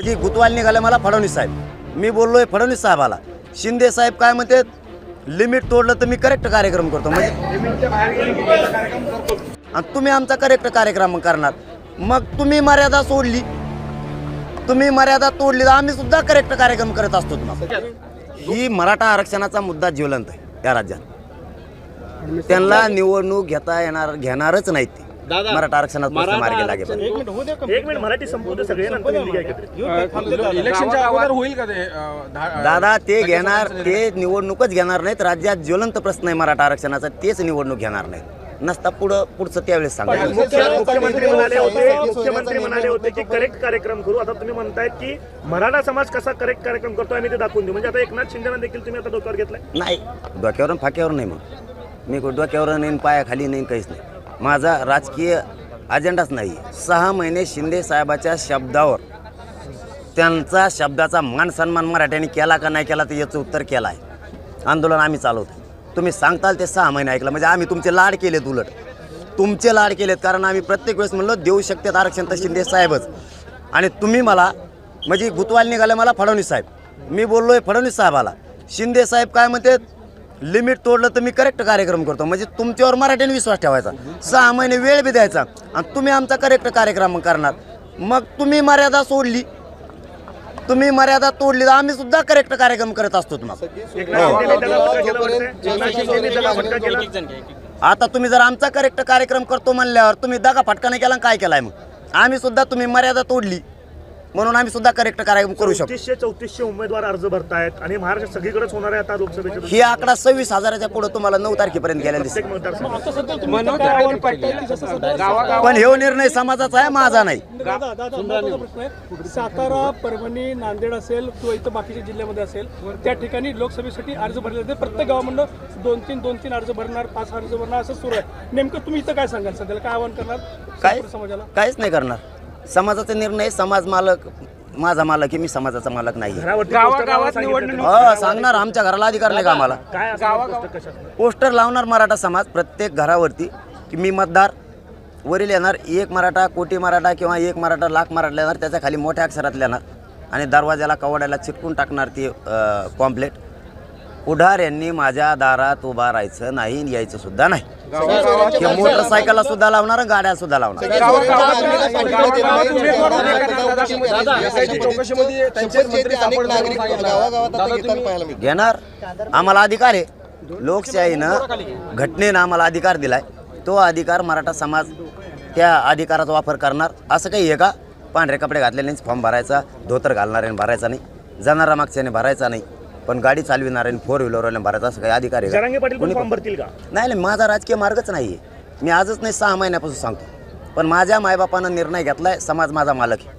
म्हणजे गुतवाल निघाले मला फडणवीस साहेब. मी बोललोय फडणवीस साहेबाला. शिंदे साहेब काय म्हणते लिमिट तोडलं तर मी करेक्ट कार्यक्रम करतो. म्हणजे आणि तुम्ही आमचा करेक्ट कार्यक्रम करणार. मग तुम्ही मर्यादा सोडली. तुम्ही मर्यादा तोडली तर आम्ही सुद्धा करेक्ट कार्यक्रम करत असतो मग ही मराठा आरक्षणाचा मुद्दा ज्वलंत आहे या राज्यात. त्यांना निवडणूक घेता येणार घेणारच नाहीत ते. मराठा आरक्षणात प्रश्न मार्गी लागेल एक मिनिट मराठी संपवतो सगळे नंतर हिंदी काय एकत्रित. इलेक्शनच्या अगोदर होईल का ते अं, दहा- दादा ते घेणार ते निवडणूकच घेणार नाहीत राज्यात ज्वलंत प्रश्न आहे मराठा आरक्षणाचा तेच निवडणूक घेणार नाहीत. नसता पुढं पुढचं त्यावेळेस सांगा. मुख्य- मुख्यमंत्री म्हणाले होते मुख्यमंत्री म्हणाले होते की करेक्ट कार्यक्रम करू. आता तुम्ही म्हणतायत की मराठा समाज कसा करेक्ट कार्यक्रम करतो आम्ही ते दाखवून देऊ. म्हणजे आता एकनाथ शिंदेना देखील तुम्ही आता डोक्यावर घेतलाय? नाही डोक्यावरून फाक्यावर नाही मग मी कुठं डोक्यावर नाही पायाखाली नाही काहीच नाही. माझा राजकीय अजेंडाच नाही. सहा महिने शिंदे साहेबाच्या शब्दावर त्यांचा शब्दाचा मान सन्मान मराठ्यांनी केला का नाही केला तर याचं उत्तर केलं आहे आंदोलन आम्ही चालवतो तुम्ही सांगताल ते सहा महिने ऐकलं म्हणजे आम्ही तुमचे लाड केलेत उलट. तुमचे लाड केलेत कारण आम्ही प्रत्येक वेळेस म्हणलो देऊ शकतात आरक्षण तर शिंदे साहेबच. आणि तुम्ही मला म्हणजे गुतवाल निघाले मला फडणवीस साहेब. मी बोललो आहे फडणवीस साहेबाला. शिंदे साहेब काय म्हणते लिमिट तोडलं तर मी करेक्ट कार्यक्रम करतो. म्हणजे तुमच्यावर मराठीने विश्वास ठेवायचा. सहा महिने वेळ बी द्यायचा आणि तुम्ही आमचा करेक्ट कार्यक्रम करणार. मग तुम्ही मर्यादा सोडली. तुम्ही मर्यादा तोडली तर आम्ही सुद्धा करेक्ट कार्यक्रम करत असतो मग आता तुम्ही जर आमचा करेक्ट कार्यक्रम करतो म्हणल्यावर तुम्ही दगा फटका नाही केला आणि काय केलाय मग? आम्ही सुद्धा तुम्ही मर्यादा तोडली. म्हणून आम्ही सुद्धा करेक्ट कार्यक्रम करू शकतो. चौतीसशे चौतीसशे उमेदवार अर्ज भरतायत आणि महाराष्ट्र सगळीकडेच होणार आहे आता लोकसभेच्या ही आकडा सव्वीस हजाराच्या पुढे तुम्हाला नऊ तारखेपर्यंत प्रत्येक मतदारसंघात. मनोज पाटील गावागावात पण हे निर्णय समाजाचा आहे माझा नाही. दादा दादा महत्त्वाचा प्रश्न आहे सातारा परभणी नांदेड असेल किंवा इथं बाकीच्या जिल्ह्यामध्ये असेल त्या ठिकाणी लोकसभेसाठी अर्ज भरले जाते प्रत्येक गावामधनं दोन तीन दोन तीन अर्ज भरणार पाच अर्ज भरणार असं सुरू आहे. नेमकं तुम्ही इथं काय सांगाल सध्याला? काय आवाहन करणार काय? समाजाला? काहीच नाही करणार. समाजाचा निर्णय समाज मालक माझा मालक आहे मी समाजाचा मालक नाही गावागावात निवडणूक हो सांगणार आमच्या घराला अधिकार नाही का आम्हाला? काय पोस्टर लावणार मराठा समाज प्रत्येक घरावरती की मी मतदार वरील येणार एक मराठा कोटी मराठा किंवा एक मराठा लाख मराठा येणार त्याच्याखाली मोठ्या अक्षरात लिहिणार आणि दरवाजाला कवाड्याला चिटकून टाकणार ती कॉम्प्लेट पुढार यांनी माझ्या दारात उभा राहायचं नाही आणि यायचं सुद्धा नाही. हे मोटरसायकलला सुद्धा लावणार गाड्या सुद्धा लावणार. घेणार. आम्हाला अधिकार आहे. लोकशाहीनं घटनेनं आम्हाला अधिकार दिलाय. तो अधिकार मराठा समाज त्या अधिकाराचा वापर करणार. असं काही आहे का? पांढरे कपडे घातलेलेच फॉर्म भरायचा धोतर घालणाऱ्याने भरायचा नाही जाणारा मागच्याने भरायचा नाही. पण गाडी चालविणाऱ्याने फोर व्हीलरवाल्याने भरायचा असं काही अधिकार आहे जरांगे? पाटील पण कोणी फॉर्म भरतील का? नाही नाही माझा राजकीय मार्गच नाही आहे मी आजच नाही सहा महिन्यापासून सांगतो. पण माझ्या मायबापानं निर्णय घेतलाय समाज माझा मालक आहे.